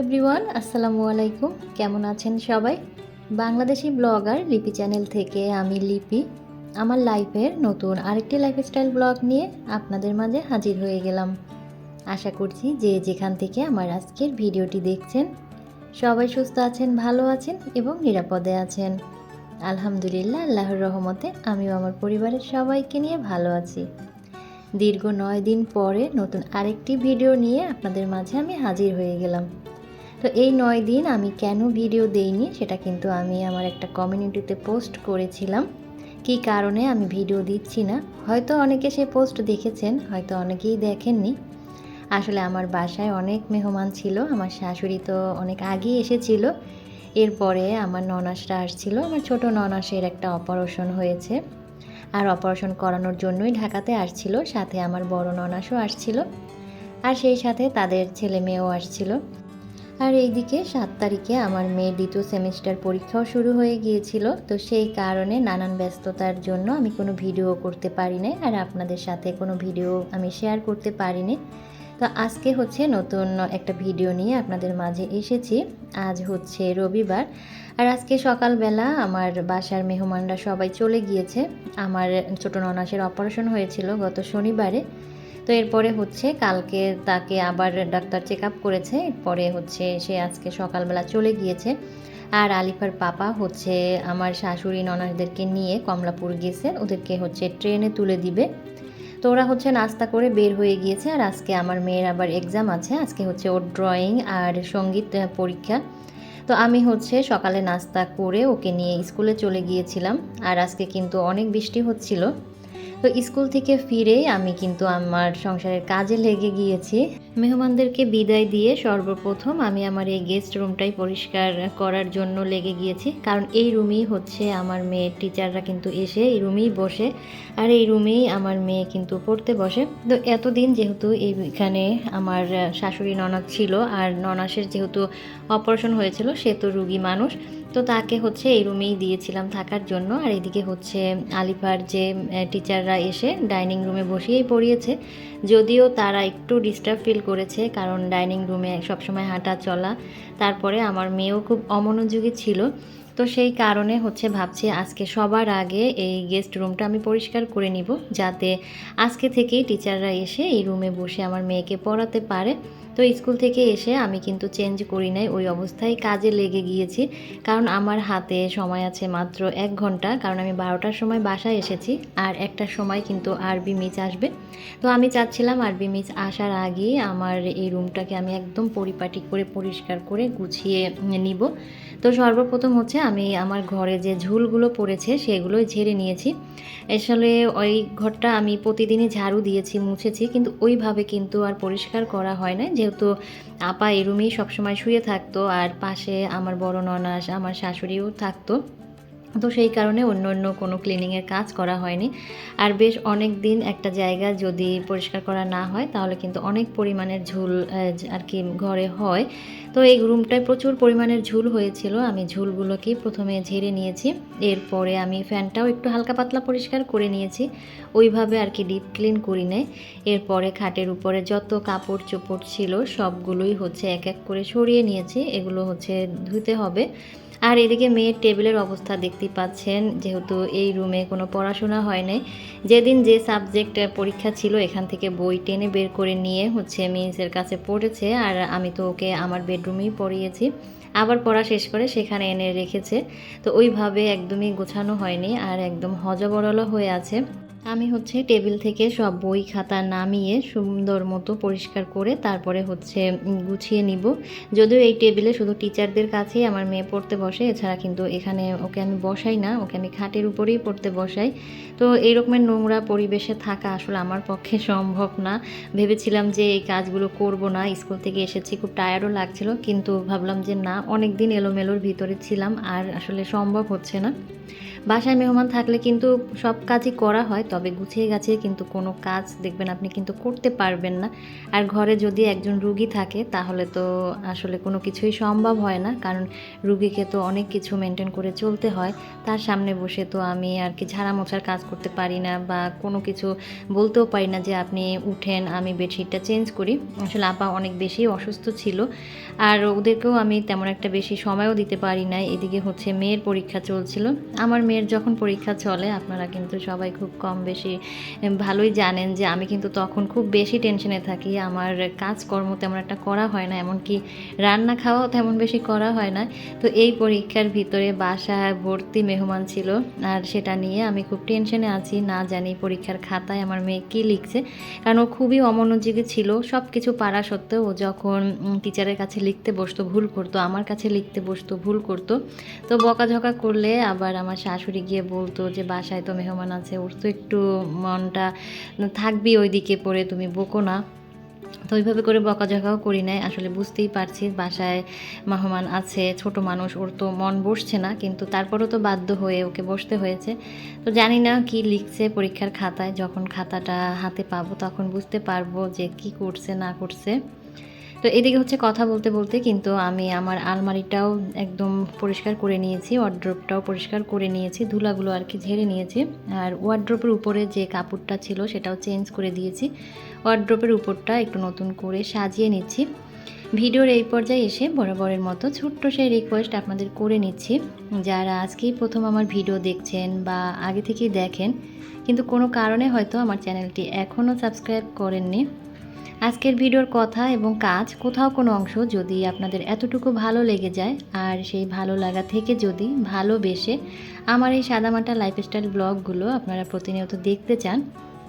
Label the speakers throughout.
Speaker 1: Everyone আসসালামু আলাইকুম। কেমন আছেন সবাই? বাংলাদেশি ব্লগার লিপি চ্যানেল থেকে আমি লিপি। আমার লাইফের নতুন আরেকটি লাইফস্টাইল ব্লগ নিয়ে আপনাদের মাঝে হাজির হয়ে গেলাম। আশা করছি যে যেখান থেকে আমার আজকের ভিডিওটি দেখছেন, সবাই সুস্থ আছেন, ভালো আছেন এবং নিরাপদে আছেন। আলহামদুলিল্লাহ, আল্লাহর রহমতে আমিও আমার পরিবারের সবাইকে নিয়ে ভালো আছি। দীর্ঘ নয় দিন পরে নতুন আরেকটি ভিডিও নিয়ে আপনাদের মাঝে আমি হাজির হয়ে গেলাম। তো এই নয় দিন আমি কেন ভিডিও দেইনি সেটা কিন্তু আমি আমার একটা কমিউনিটিতে পোস্ট করেছিলাম। কী কারণে আমি ভিডিও দিচ্ছি না? হয়তো অনেকে সে পোস্ট দেখেছেন, হয়তো অনেকেই দেখেননি। আসলে আমার বাসায় অনেক মেহমান ছিল, আমার শাশুড়ি তো অনেক আগেই এসেছিল। এরপরে আমার ননাসরা আসছিল, আমার ছোট ননাসের একটা অপারেশন হয়েছে। আর অপারেশন করানোর জন্যই ঢাকাতে আসছিল, সাথে আমার বড় ননাসও আসছিল। আর সেই সাথে তাদের ছেলে মেয়েও আসছিল। আর এইদিকে সাত তারিখে আমার মেয়ের দ্বিতীয় সেমিস্টার পরীক্ষাও শুরু হয়ে গিয়েছিল। তো সেই কারণে নানান ব্যস্ততার জন্য আমি কোনো ভিডিও করতে পারি নাই আর আপনাদের সাথে কোনো ভিডিও আমি শেয়ার করতে পারিনি তো আজকে হচ্ছে নতুন একটা ভিডিও নিয়ে আপনাদের মাঝে এসেছি। আজ হচ্ছে রবিবার আর আজকে সকালবেলা আমার বাসার মেহমানরা সবাই চলে গিয়েছে। আমার ছোট ননাসের অপারেশন হয়েছিল গত শনিবারে। তো এরপরে হচ্ছে কালকে তাকে আবার ডাক্তার চেক আপ করেছে। এরপরে হচ্ছে সে আজকে সকালবেলা চলে গিয়েছে। আর আলিফার পাপা হচ্ছে আমার শাশুড়ি ননাসদেরকে নিয়ে কমলাপুর গেছে। ওদেরকে হচ্ছে ট্রেনে তুলে দিবে। তো ওরা হচ্ছে নাস্তা করে বের হয়ে গিয়েছে। আর আজকে আমার মেয়ের আবার এক্সাম আছে। আজকে হচ্ছে ওর ড্রয়িং আর সংগীত পরীক্ষা। তো আমি হচ্ছে সকালে নাস্তা করে ওকে নিয়ে স্কুলে চলে গিয়েছিলাম। আর আজকে কিন্তু অনেক বৃষ্টি হচ্ছিল। তো স্কুল থেকে ফিরে আমি কিন্তু আমার সংসারের কাজে লেগে গিয়েছি। মেহমানদেরকে বিদায় দিয়ে সর্বপ্রথম আমি আমার এই গেস্ট রুমটাই পরিষ্কার করার জন্য লেগে গিয়েছি। কারণ এই রুমেই হচ্ছে আমার মেয়ের টিচাররা কিন্তু এসে এই রুমেই বসে আর এই রুমেই আমার মেয়ে কিন্তু পড়তে বসে। তো এতদিন যেহেতু এইখানে আমার শাশুড়ি ননাস ছিল আর ননাসের যেহেতু অপারেশন হয়েছিল, সে তো রুগী মানুষ। তো তাকে হচ্ছে এই রুমেই দিয়েছিলাম থাকার জন্য। আর এদিকে হচ্ছে আলিফার যে টিচাররা এসে ডাইনিং রুমে বসিয়েই পড়িয়েছে। যদিও তারা একটু ডিস্টার্ব ফিল করেছে, কারণ ডাইনিং রুমে সবসময় হাঁটা চলা। তারপরে আমার মেয়েও খুব অমনোযোগী ছিল। তো সেই কারণে হচ্ছে ভাবছি আজকে সবার আগে এই গেস্ট রুমটা আমি পরিষ্কার করে নিব, যাতে আজকে থেকেই টিচাররা এসে এই রুমে বসে আমার মেয়েকে পড়াতে পারে। তো স্কুল থেকে এসে আমি কিন্তু চেঞ্জ করি নাই, ওই অবস্থায় কাজে লেগে গিয়েছি। কারণ আমার হাতে সময় আছে মাত্র এক ঘণ্টা, কারণ আমি বারোটার সময় বাসায় এসেছি, আর একটার সময় কিন্তু আরবি মিচ আসবে। তো আমি চাচ্ছিলাম আরবি মিচ আসার আগেই আমার এই রুমটাকে আমি একদম পরিপাটি করে, পরিষ্কার করে গুছিয়ে নিব। তো সর্বপ্রথম হচ্ছে আমি আমার ঘরে যে ঝুলগুলো পড়েছে সেগুলোই ঝেড়ে নিয়েছি। আসলে ওই ঘরটা আমি প্রতিদিনই ঝাড়ু দিয়েছি, মুছেছি, কিন্তু ওইভাবে কিন্তু আর পরিষ্কার করা হয় না যেহেতু আপা এই রুমেই সবসময় শুয়ে থাকতো, আর পাশে আমার বড় ননাস, আমার শাশুড়িও থাকতো। তো সেই কারণে অন্য অন্য কোনো ক্লিনিংয়ের কাজ করা হয়নি। আর বেশ অনেক দিন একটা জায়গা যদি পরিষ্কার করা না হয়, তাহলে কিন্তু অনেক পরিমাণের ঝুল আর কি ঘরে হয়। তো এই রুমটায় প্রচুর পরিমাণের ঝুল হয়েছিল। আমি ঝুলগুলোকেই প্রথমে ঝেড়ে নিয়েছি। এরপরে আমি ফ্যানটাও একটু হালকা পাতলা পরিষ্কার করে নিয়েছি। ওইভাবে আর কি ডিপ ক্লিন করি নাই। এরপরে খাটের উপরে যত কাপড় চোপড় ছিল, সবগুলোই হচ্ছে এক এক করে সরিয়ে নিয়েছি। এগুলো হচ্ছে ধুতে হবে। আর এদিকে মেয়ের টেবিলের অবস্থা দেখতে পাচ্ছেন, যেহেতু এই রুমে কোনো পড়াশোনা হয় নাই। যেদিন যে সাবজেক্ট পরীক্ষা ছিল, এখান থেকে বই টেনে বের করে নিয়ে হচ্ছে মিসের কাছে পড়েছে, আর আমি তো ওকে আমার বেডরুমেই পড়িয়েছি। আবার পড়া শেষ করে সেখানে এনে রেখেছে। তো ওইভাবে একদমই গোছানো হয়নি, আর একদম হজবরল হয়ে আছে। আমি হচ্ছে টেবিল থেকে সব বই খাতা নামিয়ে সুন্দর মতো পরিষ্কার করে তারপরে হচ্ছে গুছিয়ে নিব। যদিও এই টেবিলে শুধু টিচারদের কাছেই আমার মেয়ে পড়তে বসে, এছাড়া কিন্তু এখানে ওকে আমি বসাই না, ওকে আমি খাটের উপরেই পড়তে বসাই। তো এই রকমের নোংরা পরিবেশে থাকা আসলে আমার পক্ষে সম্ভব না। ভেবেছিলাম যে এই কাজগুলো করব না, স্কুল থেকে এসেছি, খুব টায়ার্ডও লাগছিল, কিন্তু ভাবলাম যে না অনেক দিন এলোমেলোর ভিতরে ছিলাম, আর আসলে সম্ভব হচ্ছে না। বাসায় মেহমান থাকলে কিন্তু সব কাজই করা হয়, তবে গুছিয়ে গাছিয়ে কিন্তু কোনো কাজ দেখবেন আপনি কিন্তু করতে পারবেন না। আর ঘরে যদি একজন রুগী থাকে, তাহলে তো আসলে কোনো কিছুই সম্ভব হয় না, কারণ রুগীকে তো অনেক কিছু মেনটেন করে চলতে হয়। তার সামনে বসে তো আমি আর কি ঝাড়া মোছার কাজ করতে পারি না বা কোনো কিছু বলতেও পারি না যে, আপনি উঠেন, আমি বেডশিটটা চেঞ্জ করি। আসলে আপা অনেক বেশি অসুস্থ ছিল। আর ওদেরকেও আমি তেমন একটা বেশি সময়ও দিতে পারি না এদিকে হচ্ছে মেয়ের পরীক্ষা চলছিল। আমার মেয়ের যখন পরীক্ষা চলে, আপনারা কিন্তু সবাই খুব কম বেশি ভালোই জানেন যে আমি কিন্তু তখন খুব বেশি টেনশনে থাকি। আমার কাজকর্ম তেমন একটা করা হয় না, এমনকি রান্না খাওয়াও তেমন বেশি করা হয় না। তো এই পরীক্ষার ভিতরে বাসায় ভর্তি মেহমান ছিল, আর সেটা নিয়ে আমি খুব টেনশনে আছি। না জানি পরীক্ষার খাতায় আমার মেয়ে কী লিখছে, কারণ ও খুবই অমনোযোগী ছিল। সব কিছু পারা সত্ত্বেও ও যখন টিচারের কাছে লিখতে বসতো, ভুল করতো, আমার কাছে লিখতে বসতো, ভুল করতো। তো বকাঝকা করলে আবার আমার শাশুড়ি গিয়ে বলতো যে, বাসায় তো মেহমান আছে, ওর তো একটু মনটা থাকবি ওইদিকে পড়ে, তুমি বকো না। তো ওইভাবে করে বকাঝকাও করি নাই, আসলে বুঝতেই পারছি বাসায় মেহমান আছে, ছোট মানুষ, ওর তো মন বসছে না, কিন্তু তারপরও তো বাধ্য হয়ে ওকে বসতে হয়েছে। তো জানি না কি লিখছে পরীক্ষার খাতায়, যখন খাতাটা হাতে পাবো তখন বুঝতে পারব যে কি করছে, না করছে। তো এদিকে হচ্ছে কথা বলতে বলতে কিন্তু আমি আমার আলমারিটাও একদম পরিষ্কার করে নিয়েছি ওয়ার্ড্রোপটাও পরিষ্কার করে নিয়েছি, ধুলাগুলো আর কি ঝেড়ে নিয়েছি। আর ওয়ার্ড্রোপের উপরে যে কাপড়টা ছিল সেটাও চেঞ্জ করে দিয়েছি। ওয়ার্ড্রোপের উপরটা একটু নতুন করে সাজিয়ে নিচ্ছি। ভিডিওর এই পর্যায়ে এসে বরাবরের মতো ছোট্ট সেই রিকোয়েস্ট আপনাদের করে নিচ্ছি। যারা আজকেই প্রথম আমার ভিডিও দেখছেন বা আগে থেকেই দেখেন, কিন্তু কোনো কারণে হয়তো আমার চ্যানেলটি এখনও সাবস্ক্রাইব করেননি আজকের ভিডিওর কথা এবং কাজ, কোথাও কোনো অংশ যদি আপনাদের এতটুকু ভালো লেগে যায় আর সেই ভালো লাগা থেকে যদি ভালোবেসে আমার এই সাদামাটা লাইফস্টাইল ব্লগগুলো আপনারা প্রতিনিয়ত দেখতে চান,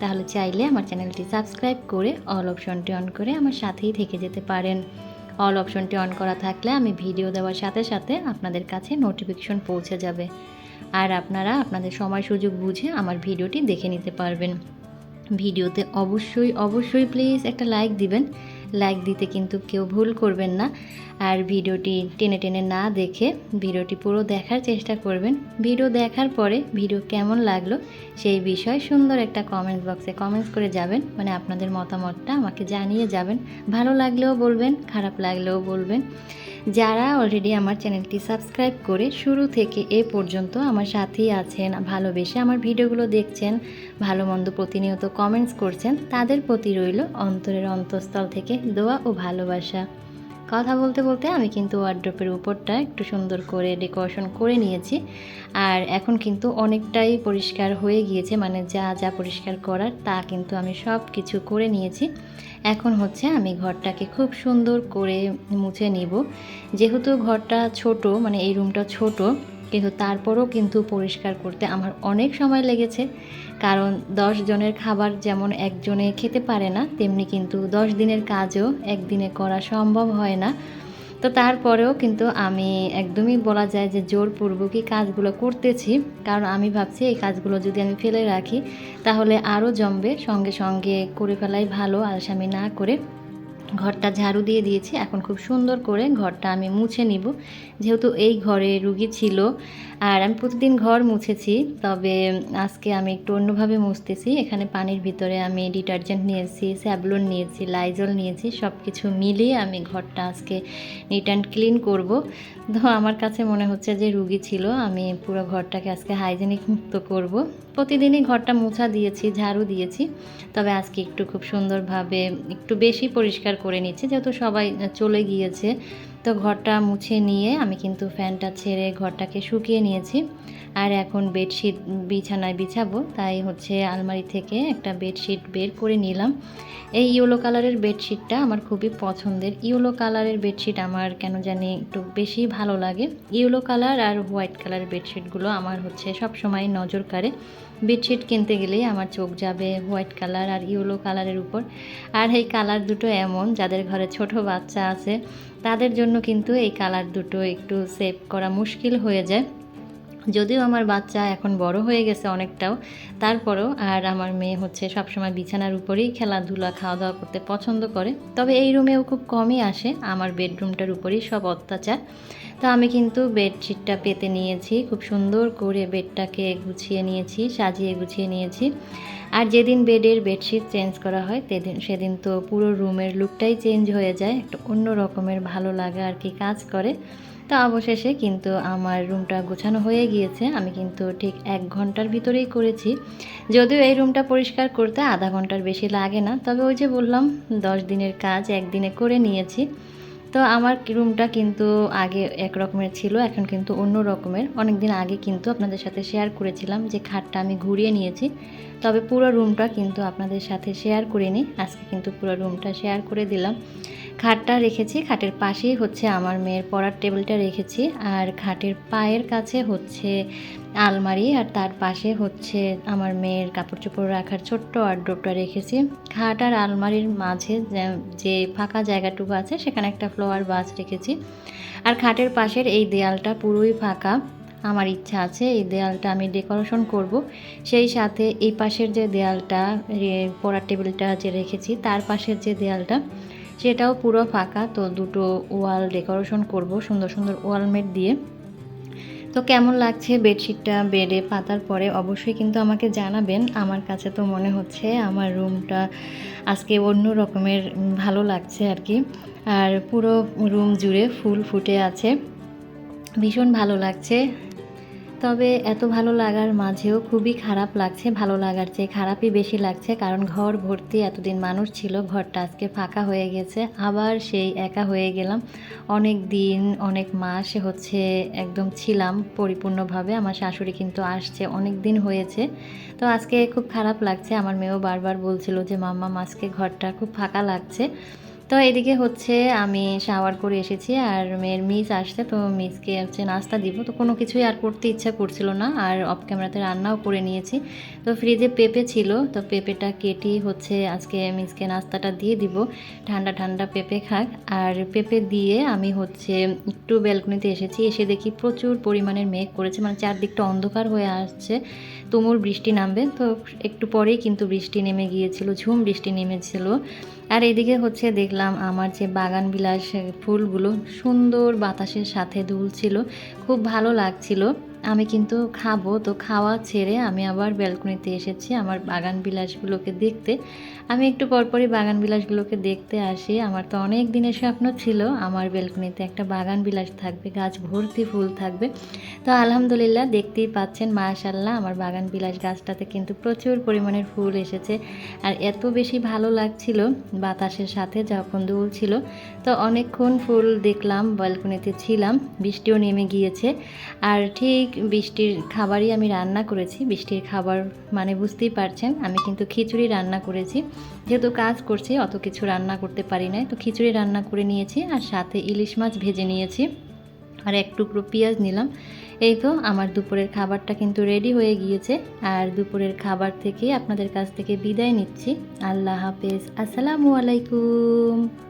Speaker 1: তাহলে চাইলে আমার চ্যানেলটি সাবস্ক্রাইব করে অল অপশনটি অন করে আমার সাথেই থেকে যেতে পারেন। অল অপশনটি অন করা থাকলে আমি ভিডিও দেওয়ার সাথে সাথে আপনাদের কাছে নোটিফিকেশন পৌঁছে যাবে। আর আপনারা আপনাদের সময় সুযোগ বুঝে আমার ভিডিওটি দেখে নিতে পারবেন। ভিডিওতে অবশ্যই অবশ্যই প্লিজ একটা লাইক দিবেন। লাইক দিতে কিন্তু কেউ ভুল করবেন না। আর ভিডিওটি টেনে টেনে না দেখে ভিডিওটি পুরো দেখার চেষ্টা করবেন। ভিডিও দেখার পরে ভিডিও কেমন লাগল সেই বিষয়ে সুন্দর একটা কমেন্ট বক্সে কমেন্টস করে যাবেন। মানে আপনাদের মতামতটা আমাকে জানিয়ে যাবেন। ভালো লাগলেও বলবেন, খারাপ লাগলেও বলবেন। যারা অলরেডি আমার চ্যানেলটি সাবস্ক্রাইব করে শুরু থেকে এ পর্যন্ত আমার সাথেই আছেন, ভালোবেসে আমার ভিডিওগুলো দেখছেন, ভালো মন্দ প্রতিনিয়ত কমেন্টস করছেন, তাদের প্রতি রইল অন্তরের অন্তঃস্থল থেকে দোয়া ও ভালোবাসা। কথা বলতে বলতে আমি কিন্তু ওয়ার্ড্রপের উপরটা একটু সুন্দর করে ডেকোরেশন করে নিয়েছি। আর এখন কিন্তু অনেকটাই পরিষ্কার হয়ে গিয়েছে মানে যা যা পরিষ্কার করার তা কিন্তু আমি সব কিছু করে নিয়েছি। এখন হচ্ছে আমি ঘরটাকে খুব সুন্দর করে মুছে নিব। যেহেতু ঘরটা ছোট মানে এই রুমটা ছোট কিন্তু তারপরও কিন্তু পরিষ্কার করতে আমার অনেক সময় লেগেছে। কারণ দশ জনের খাবার যেমন একজনে খেতে পারে না, তেমনি কিন্তু দশ দিনের কাজও একদিনে করা সম্ভব হয় না। তো তারপরেও কিন্তু আমি একদমই বলা যায় যে জোরপূর্বকই কাজগুলো করতেছি। কারণ আমি ভাবছি এই কাজগুলো যদি আমি ফেলে রাখি, তাহলে আরও জমবে, সঙ্গে সঙ্গে করে ফেলাই ভালো, আলসামি না করে। ঘরটা ঝাড়ু দিয়ে দিয়েছি। এখন খুব সুন্দর করে ঘরটা আমি মুছে নিব। যেহেতু এই ঘরে রুগী ছিল আর আমি প্রতিদিন ঘর মুছেছি, তবে আজকে আমি একটু অন্যভাবে মুছতেছি। এখানে পানির ভিতরে আমি ডিটারজেন্ট নিয়েছি, স্যাবলন নিয়েছি, লাইজল নিয়েছি সব কিছু মিলিয়ে আমি ঘরটা আজকে নিট অ্যান্ড ক্লিন করব। তো আমার কাছে মনে হচ্ছে যে রুগী ছিল, আমি পুরো ঘরটাকে আজকে হাইজেনিক মুক্ত করব। প্রতিদিনই ঘরটা মোছা দিয়েছি, ঝাড়ু দিয়েছি, তবে আজকে একটু খুব সুন্দরভাবে একটু বেশি পরিষ্কার করে নিচ্ছি, যেহেতু সবাই চলে গিয়েছে। তো ঘরটা মুছে নিয়ে আমি কিন্তু ফ্যানটা ছেড়ে ঘরটাকে শুকিয়ে নিয়েছি। আর এখন বেডশিট বিছানায় বিছাবো, তাই হচ্ছে আলমারি থেকে একটা বেডশিট বের করে নিলাম। এই ইয়েলো কালারের বেডশিটটা আমার খুবই পছন্দের। ইয়েলো কালারের বেডশিট আমার কেন জানি একটু বেশি ভালো লাগে। ইয়েলো কালার আর হোয়াইট কালারের বেডশিটগুলো আমার হচ্ছে সব সময় নজর কাড়ে। বেডশিট কিনতে গেলেই আমার চোখ যাবে হোয়াইট কালার আর ইয়েলো কালারের উপর। আর এই কালার দুটো এমন, যাদের ঘরে ছোট বাচ্চা আছে, তাদের জন্য কিন্তু এই কালার দুটো একটু সেভ করা মুশকিল হয়ে যায়। যদিও আমার বাচ্চা এখন বড় হয়ে গেছে অনেকটাও, তারপরেও আর আমার মেয়ে হচ্ছে সবসময় বিছানার উপরেই খেলাধুলা খাওয়া দাওয়া করতে পছন্দ করে। তবে এই রুমেও খুব কমই আসে, আমার বেডরুমটার উপরেই সব অত্যাচার। তো আমি কিন্তু বেডশিটটা পেতে নিয়েছি, খুব সুন্দর করে বেডটাকে গুছিয়ে নিয়েছি, সাজিয়ে গুছিয়ে নিয়েছি। আর যেদিন বেডের বেডশিট চেঞ্জ করা হয় সেদিন সেদিন তো পুরো রুমের লুকটাই চেঞ্জ হয়ে যায়, একটা অন্য রকমের ভালো লাগা আর কি কাজ করে। তো অবশেষে কিন্তু আমার রুমটা গোছানো হয়ে গিয়েছে। আমি কিন্তু ঠিক এক ঘণ্টার ভিতরেই করেছি। যদিও এই রুমটা পরিষ্কার করতে আধা ঘণ্টার বেশি লাগে না, তবে ওই যে বললাম, দশ দিনের কাজ একদিনে করে নিয়েছি। তো আমার রুমটা কিন্তু আগে এক রকমের ছিল, এখন কিন্তু অন্য রকমের। অনেক দিন আগে কিন্তু আপনাদের সাথে শেয়ার করেছিলাম যে খাটটা আমি ঘুরিয়ে নিয়েছি, তবে পুরো রুমটা কিন্তু আপনাদের সাথে শেয়ার করিনি। আজকে কিন্তু পুরো রুমটা শেয়ার করে দিলাম। খাটটা রেখেছি, খাটের পাশেই হচ্ছে আমার মেয়ের পড়ার টেবিলটা রেখেছি আর খাটের পায়ের কাছে হচ্ছে আলমারি আর তার পাশে হচ্ছে আমার মেয়ের কাপড় চোপড় রাখার ছোট্ট ওয়ার্ড্রোপটা রেখেছি। খাট আর আলমারির মাঝে যে- ফাঁকা জায়গাটুকু আছে সেখানে একটা ফ্লোয়ার বাস রেখেছি। আর খাটের পাশের এই দেয়ালটা পুরোই ফাঁকা। আমার ইচ্ছা আছে এই দেয়ালটা আমি ডেকোরেশন করব। সেই সাথে এই পাশের যে দেয়ালটা পড়ার টেবিলটা যে রেখেছি, তার পাশের যে দেয়ালটা সেটাও পুরো ফাঁকা। তো দুটো ওয়াল ডেকোরেশন করব সুন্দর সুন্দর ওয়ালমেট দিয়ে। তো কেমন লাগছে বেডশিটটা, বেডে পাতার পরে? অবশ্যই কিন্তু আমাকে জানাবেন। আমার কাছে তো মনে হচ্ছে আমার রুমটা আজকে অন্য রকমের ভালো লাগছে আর কি। আর পুরো রুম জুড়ে ফুল ফুটে আছে। ভীষণ ভালো লাগছে। তবে এত ভালো লাগার মাঝেও খুবই খারাপ লাগছে, ভালো লাগার চেয়ে খারাপই বেশি লাগছে। কারণ ঘর ভর্তি এতদিন মানুষ ছিল, ঘরটা আজকে ফাঁকা হয়ে গেছে, আবার সেই একা হয়ে গেলাম। অনেক দিন, অনেক মাস হচ্ছে একদম ছিলাম পরিপূর্ণভাবে, আমার শাশুড়ি কিন্তু আসছে, অনেক দিন হয়েছে। তো আজকে খুব খারাপ লাগছে, আমার মেয়েও বারবার বলছিল যে, মাম্মা, আজকে ঘরটা খুব ফাঁকা লাগছে। তো এদিকে হচ্ছে আমি শাওয়ার করে এসেছি আর মেয়ের মিস আসছে, তো মিসকে হচ্ছে নাস্তা দিব। তো কোনো কিছুই আর করতে ইচ্ছা করছিল না আর অফ ক্যামেরাতে রান্নাও করে নিয়েছি। তো ফ্রিজে পেঁপে ছিল, তো পেঁপেটা কেটে হচ্ছে আজকে মিসকে নাস্তাটা দিয়ে দিব। ঠান্ডা ঠান্ডা পেঁপে খাক। আর পেঁপে দিয়ে আমি হচ্ছে একটু ব্যালকনিতে এসেছি, এসে দেখি প্রচুর পরিমাণের মেঘ করেছে মানে চারদিকটা অন্ধকার হয়ে আসছে। তুমুল বৃষ্টি নামবে, তো একটু পরেই কিন্তু বৃষ্টি নেমে গিয়েছিল, ঝুম বৃষ্টি নেমেছিল। আর এদিকে হচ্ছে দেখলাম আমার যে বাগান বিলাস ফুলগুলো সুন্দর বাতাসের সাথে দুলছিল, খুব ভালো লাগছিল। আমি কিন্তু খাব, তো খাওয়া ছেড়ে আমি আবার ব্যালকনিতে এসেছি আমার বাগান বিলাসগুলোকে দেখতে। আমি একটু পরপরই বাগান বিলাসগুলোকে দেখতে আসি। আমার তো অনেক দিনের স্বপ্ন ছিল আমার ব্যালকনিতে একটা বাগান বিলাস থাকবে, গাছ ভর্তি ফুল থাকবে। তো আলহামদুলিল্লাহ দেখতেই পাচ্ছেন মাশাল্লাহ আমার বাগান বিলাস গাছটাতে কিন্তু প্রচুর পরিমাণের ফুল এসেছে। আর এত বেশি ভালো লাগছিল বাতাসের সাথে যখন দুল ছিল। তো অনেকক্ষণ ফুল দেখলাম, ব্যালকনিতে ছিলাম, বৃষ্টিও নেমে গিয়েছে। আর ঠিক বৃষ্টির খাবারই আমি রান্না করেছি। বৃষ্টির খাবার মানে বুঝতেই পারছেন, আমি কিন্তু খিচুড়ি রান্না করেছি। যেহেতু কাজ করছি, অত কিছু রান্না করতে পারি নাই। তো খিচুড়ি রান্না করে নিয়েছি আর সাথে ইলিশ মাছ ভেজে নিয়েছি। আর এক টুকরো পেঁয়াজ নিলাম। এই তো আমার দুপুরের খাবারটা কিন্তু রেডি হয়ে গিয়েছে। আর দুপুরের খাবার থেকে আপনাদের কাছ থেকে বিদায় নিচ্ছি। আল্লাহ হাফেজ। আসসালামু আলাইকুম।